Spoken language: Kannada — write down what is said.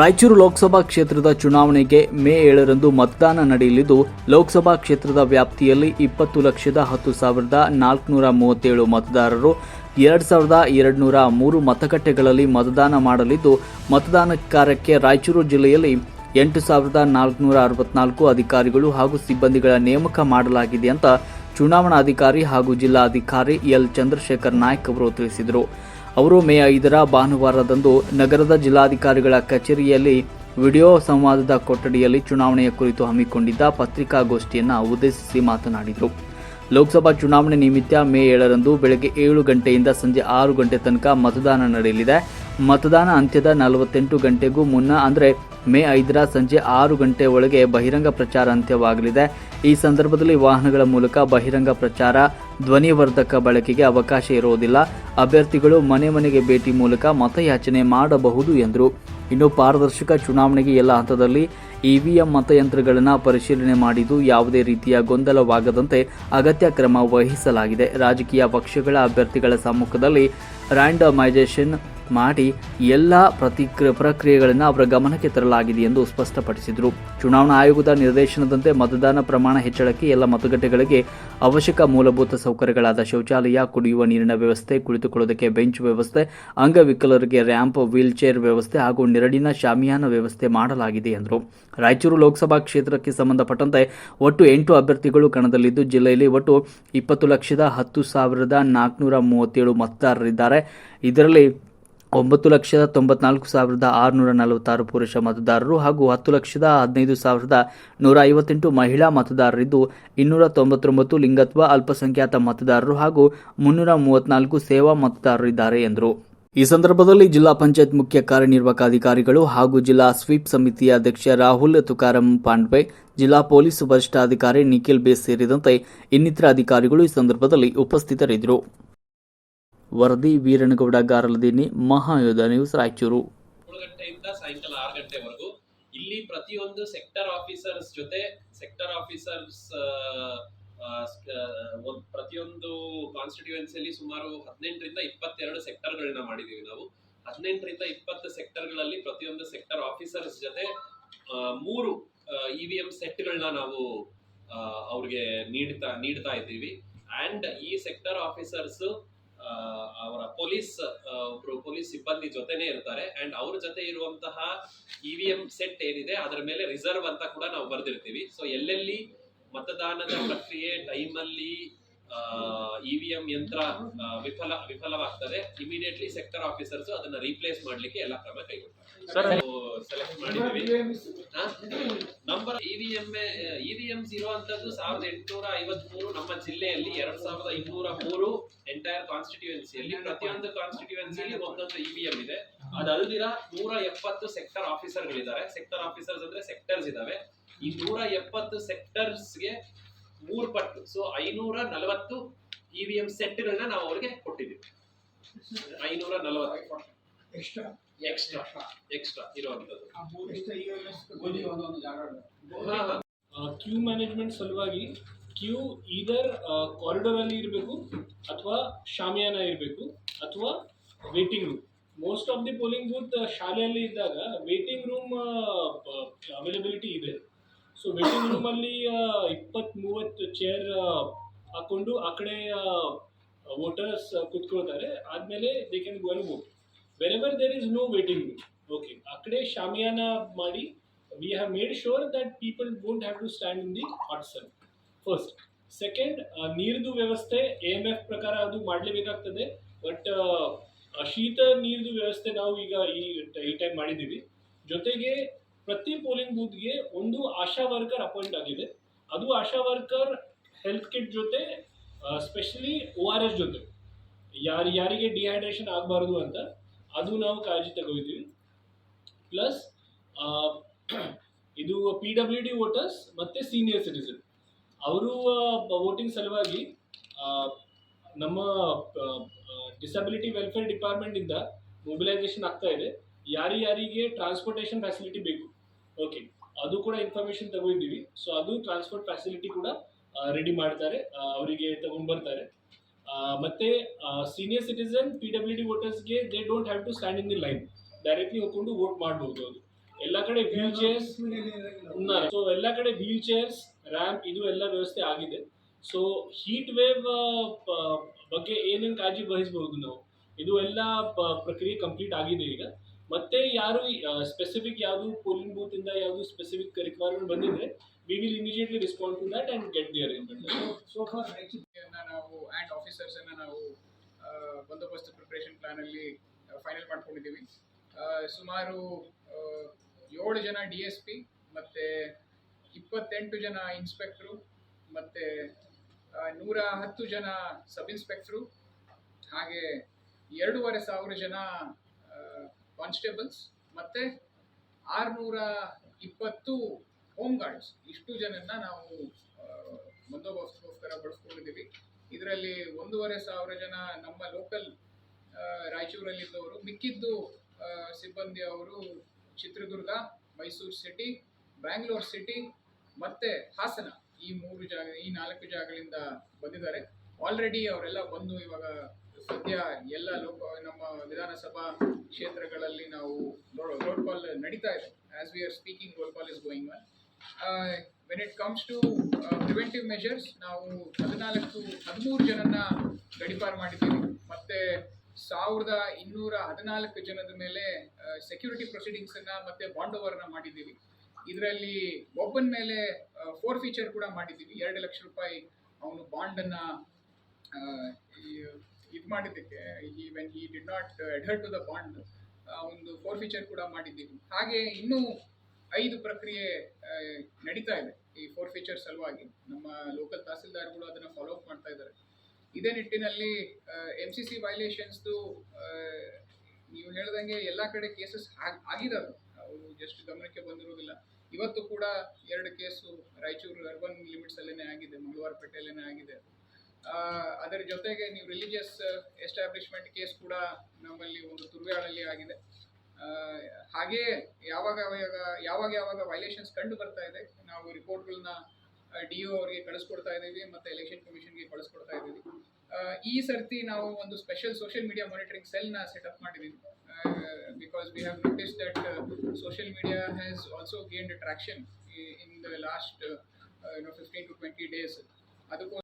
ರಾಯಚೂರು ಲೋಕಸಭಾ ಕ್ಷೇತ್ರದ ಚುನಾವಣೆಗೆ ಮೇ ಏಳರಂದು ಮತದಾನ ನಡೆಯಲಿದ್ದು, ಲೋಕಸಭಾ ಕ್ಷೇತ್ರದ ವ್ಯಾಪ್ತಿಯಲ್ಲಿ ಇಪ್ಪತ್ತು ಲಕ್ಷದ ಹತ್ತು ಸಾವಿರದ ನಾಲ್ಕುನೂರ ಮೂವತ್ತೇಳು ಮತದಾರರು, ಎರಡು ಸಾವಿರದ ಎರಡುನೂರ ಮೂರು ಮತಗಟ್ಟೆಗಳಲ್ಲಿ ಮತದಾನ ಮಾಡಲಿದ್ದು, ಮತದಾನ ಕಾರ್ಯಕ್ಕೆ ರಾಯಚೂರು ಜಿಲ್ಲೆಯಲ್ಲಿ ಎಂಟು ಸಾವಿರದ ನಾಲ್ಕುನೂರ ಅರವತ್ನಾಲ್ಕು ಅಧಿಕಾರಿಗಳು ಹಾಗೂ ಸಿಬ್ಬಂದಿಗಳ ನೇಮಕ ಮಾಡಲಾಗಿದೆ ಅಂತ ಚುನಾವಣಾಧಿಕಾರಿ ಹಾಗೂ ಜಿಲ್ಲಾಧಿಕಾರಿ ಎಲ್. ಚಂದ್ರಶೇಖರ್ ನಾಯ್ಕ ಅವರು ತಿಳಿಸಿದರು. ಅವರು ಮೇ ಐದರ ಭಾನುವಾರದಂದು ನಗರದ ಜಿಲ್ಲಾಧಿಕಾರಿಗಳ ಕಚೇರಿಯಲ್ಲಿ ವಿಡಿಯೋ ಸಂವಾದದ ಕೊಠಡಿಯಲ್ಲಿ ಚುನಾವಣೆಯ ಕುರಿತು ಹಮ್ಮಿಕೊಂಡಿದ್ದ ಪತ್ರಿಕಾಗೋಷ್ಠಿಯನ್ನು ಉದ್ದೇಶಿಸಿ ಮಾತನಾಡಿದರು. ಲೋಕಸಭಾ ಚುನಾವಣೆ ನಿಮಿತ್ತ ಮೇ ಏಳರಂದು ಬೆಳಗ್ಗೆ ಏಳು ಗಂಟೆಯಿಂದ ಸಂಜೆ ಆರು ಗಂಟೆ ತನಕ ಮತದಾನ ನಡೆಯಲಿದೆ. ಮತದಾನ ಅಂತ್ಯದ ನಲವತ್ತೆಂಟು ಗಂಟೆಗೂ ಮುನ್ನ, ಅಂದರೆ ಮೇ ಐದರ ಸಂಜೆ ಆರು ಗಂಟೆ ಒಳಗೆ ಬಹಿರಂಗ ಪ್ರಚಾರ ಅಂತ್ಯವಾಗಲಿದೆ. ಈ ಸಂದರ್ಭದಲ್ಲಿ ವಾಹನಗಳ ಮೂಲಕ ಬಹಿರಂಗ ಪ್ರಚಾರ, ಧ್ವನಿವರ್ಧಕ ಬಳಕೆಗೆ ಅವಕಾಶ ಇರುವುದಿಲ್ಲ. ಅಭ್ಯರ್ಥಿಗಳು ಮನೆ ಮನೆಗೆ ಭೇಟಿ ಮೂಲಕ ಮತಯಾಚನೆ ಮಾಡಬಹುದು ಎಂದರು. ಇನ್ನು ಪಾರದರ್ಶಕ ಚುನಾವಣೆಗೆ ಎಲ್ಲ ಹಂತದಲ್ಲಿ ಇವಿಎಂ ಮತಯಂತ್ರಗಳನ್ನು ಪರಿಶೀಲನೆ ಮಾಡಿದ್ದು ಯಾವುದೇ ರೀತಿಯ ಗೊಂದಲವಾಗದಂತೆ ಅಗತ್ಯ ಕ್ರಮ ವಹಿಸಲಾಗಿದೆ. ರಾಜಕೀಯ ಪಕ್ಷಗಳ ಅಭ್ಯರ್ಥಿಗಳ ಸಮ್ಮುಖದಲ್ಲಿ ರ್ಯಾಂಡಮೈಸೇಷನ್ ಮಾಡಿ ಎಲ್ಲ ಪ್ರತಿಕ್ರಿಯೆ ಪ್ರಕ್ರಿಯೆಗಳನ್ನು ಅವರ ಗಮನಕ್ಕೆ ತರಲಾಗಿದೆ ಎಂದು ಸ್ಪಷ್ಟಪಡಿಸಿದರು. ಚುನಾವಣಾ ಆಯೋಗದ ನಿರ್ದೇಶನದಂತೆ ಮತದಾನ ಪ್ರಮಾಣ ಹೆಚ್ಚಳಕ್ಕೆ ಎಲ್ಲ ಮತಗಟ್ಟೆಗಳಿಗೆ ಅವಶ್ಯಕ ಮೂಲಭೂತ ಸೌಕರ್ಯಗಳಾದ ಶೌಚಾಲಯ, ಕುಡಿಯುವ ನೀರಿನ ವ್ಯವಸ್ಥೆ, ಕುಳಿತುಕೊಳ್ಳೋದಕ್ಕೆ ಬೆಂಚ್ ವ್ಯವಸ್ಥೆ, ಅಂಗವಿಕಲರಿಗೆ ರ್ಯಾಂಪ್, ವೀಲ್ ಚೇರ್ ವ್ಯವಸ್ಥೆ ಹಾಗೂ ನೆರಳಿನ ಶಾಮಿಯಾನ ವ್ಯವಸ್ಥೆ ಮಾಡಲಾಗಿದೆ ಎಂದರು. ರಾಯಚೂರು ಲೋಕಸಭಾ ಕ್ಷೇತ್ರಕ್ಕೆ ಸಂಬಂಧಪಟ್ಟಂತೆ ಒಟ್ಟು ಎಂಟು ಅಭ್ಯರ್ಥಿಗಳು ಕಣದಲ್ಲಿದ್ದು, ಜಿಲ್ಲೆಯಲ್ಲಿ ಒಟ್ಟು ಇಪ್ಪತ್ತು ಲಕ್ಷದ ಹತ್ತು ಸಾವಿರದ ನಾಲ್ಕುನೂರ ಮೂವತ್ತೇಳು ಮತದಾರರಿದ್ದಾರೆ. ಇದರಲ್ಲಿ ಒಂಬತ್ತು ಲಕ್ಷದ ತೊಂಬತ್ನಾಲ್ಕು ಸಾವಿರದ ಆರುನೂರ ನಲವತ್ತಾರು ಪುರುಷ ಮತದಾರರು ಹಾಗೂ ಹತ್ತು ಲಕ್ಷದ ಹದಿನೈದು ಸಾವಿರದ ನೂರ ಐವತ್ತೆಂಟು ಮಹಿಳಾ ಮತದಾರರಿದ್ದು ಇನ್ನೂರ ತೊಂಬತ್ತೊಂಬತ್ತು ಲಿಂಗತ್ವ ಅಲ್ಪಸಂಖ್ಯಾತ ಮತದಾರರು ಹಾಗೂ ಮುನ್ನೂರ ಮೂವತ್ನಾಲ್ಕು ಸೇವಾ ಮತದಾರರಿದ್ದಾರೆ ಎಂದರು. ಈ ಸಂದರ್ಭದಲ್ಲಿ ಜಿಲ್ಲಾ ಪಂಚಾಯತ್ ಮುಖ್ಯ ಕಾರ್ಯನಿರ್ವಾಹಕ ಅಧಿಕಾರಿಗಳು ಹಾಗೂ ಜಿಲ್ಲಾ ಸ್ವೀಪ್ ಸಮಿತಿಯ ಅಧ್ಯಕ್ಷ ರಾಹುಲ್ ತುಕಾರಂ ಪಾಂಡ್ವೆ, ಜಿಲ್ಲಾ ಪೊಲೀಸ್ ವರಿಷ್ಠಾಧಿಕಾರಿ ನಿಖಿಲ್ ಬೇಸ್ ಸೇರಿದಂತೆ ಇನ್ನಿತರ ಅಧಿಕಾರಿಗಳು ಈ ಸಂದರ್ಭದಲ್ಲಿ ಉಪಸ್ಥಿತರಿದ್ದರು. ವರದಿ ವೀರನಗೌಡ ಗಾರಲದಿನಿ ಮಹಾಯೋಧ ನ್ಯೂಸ್ ರಾಯಚೂರು. ಗಂಟೆಯಿಂದ ಸಾಯಂಕಾಲ ಆರು ಗಂಟೆವರೆಗೂ ಇಲ್ಲಿ ಪ್ರತಿಯೊಂದು ಸೆಕ್ಟರ್ ಆಫೀಸರ್ಸ್ ಜೊತೆ ಸೆಕ್ಟರ್ ಆಫೀಸರ್ಸ್ ಪ್ರತಿಯೊಂದು ಕಾನ್ಸ್ಟಿಟ್ಯೂಯೆನ್ಸಿಯಲ್ಲಿ ಸುಮಾರು ಹದಿನೆಂಟರಿಂದ ಇಪ್ಪತ್ತೆರಡು ಸೆಕ್ಟರ್ಗಳನ್ನ ಮಾಡಿದೀವಿ ನಾವು. ಹದಿನೆಂಟರಿಂದ ಇಪ್ಪತ್ತು ಸೆಕ್ಟರ್ಗಳಲ್ಲಿ ಪ್ರತಿಯೊಂದು ಸೆಕ್ಟರ್ ಆಫೀಸರ್ಸ್ ಜೊತೆ ಮೂರು ಇ ವಿ ಎಂ ಸೆಟ್ಗಳನ್ನ ನಾವು ಅವ್ರಿಗೆ ನೀಡ್ತಾ ನೀಡ್ತಾ ಇದ್ದೀವಿ. ಅಂಡ್ ಈ ಸೆಕ್ಟರ್ ಆಫೀಸರ್ಸ್ ಅವರ ಪೊಲೀಸ್ ಒಬ್ರು ಪೊಲೀಸ್ ಸಿಬ್ಬಂದಿ ಜೊತೆನೆ ಇರ್ತಾರೆ. ಅಂಡ್ ಅವ್ರ ಜೊತೆ ಇರುವಂತಹ ಇ ವಿ ಎಂ ಸೆಟ್ ಏನಿದೆ, ಅದರ ಮೇಲೆ ರಿಸರ್ವ್ ಅಂತ ಕೂಡ ನಾವು ಬರ್ದಿರ್ತೀವಿ. ಸೊ ಎಲ್ಲೆಲ್ಲಿ ಮತದಾನದ ಪ್ರಕ್ರಿಯೆ ಟೈಮಲ್ಲಿ ಇ ವಿ ಯಂತ್ರ ವಿಫಲ ವಿಫಲವಾಗ್ತದೆ. ಇಮಿಡಿಯೇಟ್ಲಿ ಸೆಕ್ಟರ್ ಆಫೀಸರ್ಸ್ ಅದನ್ನ ರೀಪ್ಲೇಸ್ ಮಾಡ್ಲಿಕ್ಕೆ ಎಲ್ಲ ಕ್ರಮ ಕೈಗೊಳ್ತಾರೆ. ಸೆಲೆಕ್ಟ್ ಮಾಡಿದೀವಿ ನಂಬರ್ ಇವಿಎಂ ಇರುವಂತದ್ದು ಸಾವಿರದ ಎಂಟುನೂರ ಐವತ್ಮೂರು ನಮ್ಮ ಜಿಲ್ಲೆಯಲ್ಲಿ ಎರಡ್ ಸಾವಿರದ ಇನ್ನೂರ ಮೂರು ಎಂಟೈರ್ ಕಾನ್ಸ್ಟಿಟ್ಯೂಯೆನ್ಸಿಯಲ್ಲಿ ಪ್ರತಿಯೊಂದು ಕಾನ್ಸ್ಟಿಟ್ಯೂಯೆನ್ಸಿಯಲ್ಲಿ ಒಂದೊಂದು ಇವಿಎಂ ಇದೆ. ಅದಲ್ದಿರ ನೂರ ಎಪ್ಪತ್ತು ಸೆಕ್ಟರ್ ಆಫೀಸರ್ಗಳಿದ್ದಾರೆ ಸೆಕ್ಟರ್ ಆಫೀಸರ್ಸ್ ಅಂದ್ರೆ ಸೆಕ್ಟರ್ಸ್ ಇದಾವೆ. ಈ ನೂರ ಎಪ್ಪತ್ತು ಸೆಕ್ಟರ್ಸ್ಗೆ ಮೂರ್ ಪಟ್ಟು. ಸೊ ಐನೂರ ನಲವತ್ತು ಇವಿಎಂ ಸೆಟ್ಗಳನ್ನ ನಾವು ಅವ್ರಿಗೆ ಕೊಟ್ಟಿದ್ದೀವಿ. ಐನೂರ ನಲವತ್ತು. ಎಕ್ಸ್ಟ್ರಾ ಎಕ್ಸ್ಟ್ರಾ ಎಕ್ಸ್ಟ್ರಾ ಇರುವಂತದ್ದು ಕ್ಯೂ ಮ್ಯಾನೇಜ್ಮೆಂಟ್ ಸಲುವಾಗಿ ಕ್ಯೂ ಈದರ್ ಕಾರಿಡೋರ್ ಅಲ್ಲಿ ಇರಬೇಕು ಅಥವಾ ಶಾಮಿಯಾನ ಇರಬೇಕು ಅಥವಾ waiting room most of the polling booth ಶಾಲೆಯಲ್ಲಿ ಇದ್ದಾಗ ವೇಟಿಂಗ್ ರೂಮ್ ಅವೈಲಬಿಲಿಟಿ ಇದೆ. ಸೊ ವೇಟಿಂಗ್ ರೂಮಲ್ಲಿ ಇಪ್ಪತ್ತ್ ಮೂವತ್ತು ಚೇರ್ ಹಾಕೊಂಡು ಆ ಕಡೆ ವೋಟರ್ಸ್ ಕುತ್ಕೊಳ್ತಾರೆ. ಆದಮೇಲೆ they can go vote wherever there is no waiting room okay ಆ ಕಡೆ ಶಾಮಿಯಾನ ಮಾಡಿ we have made sure that people won't have to stand in the hot sun first second ನೀರ್ದು ವ್ಯವಸ್ಥೆ ಎ ಎಂ ಎಫ್ ಪ್ರಕಾರ ಅದು ಮಾಡಲೇಬೇಕಾಗ್ತದೆ. ಬಟ್ ಶೀತ ನೀರ್ದು ವ್ಯವಸ್ಥೆ ನಾವು ಈಗ ಈ ಟೈಮ್ ಮಾಡಿದ್ದೀವಿ. ಜೊತೆಗೆ ಪ್ರತಿ ಪೋಲಿಂಗ್ ಬೂತ್ಗೆ ಒಂದು ಆಶಾ ವರ್ಕರ್ ಅಪಾಯಿಂಟ್ ಆಗಿದೆ. ಅದು ಆಶಾ ವರ್ಕರ್ ಹೆಲ್ತ್ ಕಿಟ್ ಜೊತೆ ಸ್ಪೆಷಲಿ ಓ ಆರ್ ಎಸ್ ಜೊತೆ. ಯಾರು, ಯಾರಿಗೆ ಡಿಹೈಡ್ರೇಷನ್ ಆಗಬಾರ್ದು ಅಂತ ಅದು ನಾವು ಕಾಳಜಿ ತಗೋತೀವಿ. ಪ್ಲಸ್ ಇದು ಪಿ ಡಬ್ಲ್ಯೂ ಡಿ ವೋಟರ್ಸ್ ಮತ್ತು ಸೀನಿಯರ್ ಸಿಟಿಸನ್ ಅವರು ವೋಟಿಂಗ್ ಸಲುವಾಗಿ ನಮ್ಮ ಡಿಸಬಿಲಿಟಿ ವೆಲ್ಫೇರ್ ಡಿಪಾರ್ಟ್ಮೆಂಟಿಂದ ಮೊಬಿಲೈಸೇಷನ್ ಆಗ್ತಾ ಇದೆ. ಯಾರಿ ಯಾರಿಗೆ ಟ್ರಾನ್ಸ್ಪೋರ್ಟೇಷನ್ ಫೆಸಿಲಿಟಿ ಬೇಕು ಓಕೆ ಅದು ಕೂಡ ಇನ್ಫಾರ್ಮೇಶನ್ ತಗೊಂಡಿದ್ದೀವಿ ಸೊ ಅದು ಟ್ರಾನ್ಸ್ಪೋರ್ಟ್ ಫೆಸಿಲಿಟಿ ಕೂಡ ರೆಡಿ ಮಾಡ್ತಾರೆ. ಅವರಿಗೆ ತಗೊಂಡ್ ಬರ್ತಾರೆ ಮತ್ತೆ senior citizen P W D ವೋಟರ್ಸ್ಗೆ they don't have to stand in the line directly ಹೋಗ್ಕೊಂಡು vote ಮಾಡ್ಬೋದು ಅವರು ಎಲ್ಲ ಕಡೆ ವೀಲ್ ಚೇರ್ಸ್ ಸೊ ಎಲ್ಲ ಕಡೆ ವೀಲ್ ಚೇರ್ಸ್ ರ್ಯಾಂಪ್ ಇದು ಎಲ್ಲ ವ್ಯವಸ್ಥೆ ಆಗಿದೆ. ಸೊ ಹೀಟ್ ವೇವ್ ಬಗ್ಗೆ ಏನೇನು ಕಾಳಜಿ ವಹಿಸಬಹುದು ನಾವು? ಇದು ಎಲ್ಲ ಪ್ರಕ್ರಿಯೆ ಕಂಪ್ಲೀಟ್ ಆಗಿದೆ ಈಗ. ಮತ್ತೆ ಯಾರು ಸ್ಪೆಸಿಫಿಕ್ ಯಾವುದು ಪೋಲಿಂಗ್ ಬೂತ್ ಇಂದ ಯಾವುದು ಸ್ಪೆಸಿಫಿಕ್ ರಿಕ್ವೈರ್ಮೆಂಟ್ ಬಂದಿದ್ರೆ we will immediately respond to that and get the arrangement so for ನಾವು ಆ್ಯಂಡ್ ಆಫೀಸರ್ಸ್ ಅನ್ನ ನಾವು ಬಂದೋಬಸ್ತ್ ಪ್ರಿಪ್ರೇಷನ್ ಪ್ಲಾನ್ ಅಲ್ಲಿ ಫೈನಲ್ ಮಾಡ್ಕೊಂಡಿದ್ದೀವಿ. ಸುಮಾರು ಏಳು ಜನ ಡಿ ಎಸ್ ಪಿ ಮತ್ತೆ ಇಪ್ಪತ್ತೆಂಟು ಜನ ಇನ್ಸ್ಪೆಕ್ಟ್ರು ಮತ್ತೆ ನೂರ ಹತ್ತು ಜನ ಸಬ್ ಇನ್ಸ್ಪೆಕ್ಟ್ರು ಹಾಗೆ ಎರಡೂವರೆ ಸಾವಿರ ಜನ ಕಾನ್ಸ್ಟೇಬಲ್ಸ್ ಮತ್ತೆ ಆರುನೂರ ಇಪ್ಪತ್ತು ಹೋಮ್ ಗಾರ್ಡ್ಸ್ ಇಷ್ಟು ಜನನ್ನ ನಾವು ಬಂದೋಬಸ್ತ್ಗೋಸ್ಕರ ಬಳಸ್ಕೊಂಡಿದ್ದೀವಿ. ಇದರಲ್ಲಿ ಒಂದೂವರೆ ಸಾವಿರ ಜನ ನಮ್ಮ ಲೋಕಲ್ ರಾಯಚೂರಲ್ಲಿದ್ದವರು. ಮಿಕ್ಕಿದ್ದು ಸಿಬ್ಬಂದಿ ಅವರು ಚಿತ್ರದುರ್ಗ, ಮೈಸೂರು ಸಿಟಿ ಬ್ಯಾಂಗ್ಳೂರ್ ಸಿಟಿ ಮತ್ತೆ ಹಾಸನ ಈ ಮೂರು ಜಾಗ, ಈ ನಾಲ್ಕು ಜಾಗಗಳಿಂದ ಬಂದಿದ್ದಾರೆ. ಆಲ್ರೆಡಿ ಅವರೆಲ್ಲ ಬಂದು ಇವಾಗ ಸದ್ಯ ಎಲ್ಲ ಲೋಕ, ನಮ್ಮ ವಿಧಾನಸಭಾ ಕ್ಷೇತ್ರಗಳಲ್ಲಿ ನಾವು ರೋಡ್ ಕಾಲ್ ನಡೀತಾ ಇದೆ. As we are speaking roll call is going on when it comes to preventive measures ನಾವು ಹದಿನಾಲ್ಕು, ಹದಿಮೂರು ಜನನ್ನ ಗಡಿಪಾರು ಮಾಡಿದ್ದೀವಿ. ಮತ್ತೆ ಸಾವಿರದ ಇನ್ನೂರ ಹದಿನಾಲ್ಕು ಜನದ ಮೇಲೆ ಸೆಕ್ಯೂರಿಟಿ ಪ್ರೊಸೀಡಿಂಗ್ಸ್ ಅನ್ನ ಮತ್ತೆ ಬಾಂಡ್ ಓವರ್ನ ಮಾಡಿದ್ದೀವಿ. ಇದರಲ್ಲಿ ಒಬ್ಬನ ಮೇಲೆ ಫೋರ್ ಫೀಚರ್ ಕೂಡ ಮಾಡಿದ್ದೀವಿ. ಎರಡು ಲಕ್ಷ ರೂಪಾಯಿ ಅವನು ಬಾಂಡ್ ಅನ್ನ ಇದು ಮಾಡಿದ್ದಕ್ಕೆ, ಈ did not adhere to the bond ಒಂದು ಫೋರ್ ಫೀಚರ್ ಕೂಡ ಮಾಡಿದ್ದೀವಿ. ಹಾಗೆ ಇನ್ನೂ ಐದು ಪ್ರಕ್ರಿಯೆ ನಡೀತಾ ಇದೆ ಈ ಫೋರ್ ಫೀಚರ್ ಸಲುವಾಗಿ. ನಮ್ಮ ಲೋಕಲ್ ತಹಸೀಲ್ದಾರ್ಗಳು ಅದನ್ನ ಫಾಲೋ ಅಪ್ ಮಾಡ್ತಾ ಇದ್ದಾರೆ. ಇದೇ ನಿಟ್ಟಿನಲ್ಲಿ ಎಂ ಸಿ ಸಿ ವೈಲೇಷನ್ಸ್ದು ನೀವು ಹೇಳ್ದಂಗೆ ಎಲ್ಲ ಕಡೆ ಕೇಸಸ್ ಆಗಿದಾವೆ. ಅವರು ಜಸ್ಟ್ ಗಮನಕ್ಕೆ ಬಂದಿರೋದಿಲ್ಲ ಇವತ್ತು ಕೂಡ ಎರಡು ಕೇಸು ರಾಯಚೂರು ಅರ್ಬನ್ ಲಿಮಿಟ್ಸ್ ಅಲ್ಲೇನೆ ಆಗಿದೆ ಮಂಗಳವಾರಪೇಟೆಯಲ್ಲೇನೆ ಆಗಿದೆ. ಅದರ ಜೊತೆಗೆ ನೀವು ರಿಲಿಜಿಯಸ್ ಎಸ್ಟಾಬ್ಲಿಷ್ಮೆಂಟ್ ಕೇಸ್ ಕೂಡ ನಮ್ಮಲ್ಲಿ ಒಂದು ತುರ್ವ್ಯಾಳಲ್ಲಿ ಆಗಿದೆ. ಹಾಗೆಯೇ ಹಾಗೆ ಯಾವಾಗ ಯಾವಾಗ ಯಾವಾಗ ಯಾವಾಗ ವೈಲೇಷನ್ಸ್ ಕಂಡು ಬರ್ತಾ ಇದೆ, ನಾವು ರಿಪೋರ್ಟ್ಗಳನ್ನ ಡಿ ಒ ಅವರಿಗೆ ಕಳಿಸ್ಕೊಡ್ತಾ ಇದ್ದೀವಿ, ಮತ್ತೆ ಎಲೆಕ್ಷನ್ ಕಮಿಷನ್ಗೆ ಕಳಿಸ್ಕೊಡ್ತಾ ಇದ್ದೀವಿ. ಈ ಸರ್ತಿ ನಾವು ಒಂದು ಸ್ಪೆಷಲ್ ಸೋಷಿಯಲ್ ಮೀಡಿಯಾ ಮಾನಿಟರಿಂಗ್ ಸೆಲ್ನ ಸೆಟಪ್ ಮಾಡಿದ್ದೀವಿ. Because we have notice that social media has also gained attraction in the last fifteen to twenty days ಅದಕ್ಕೂ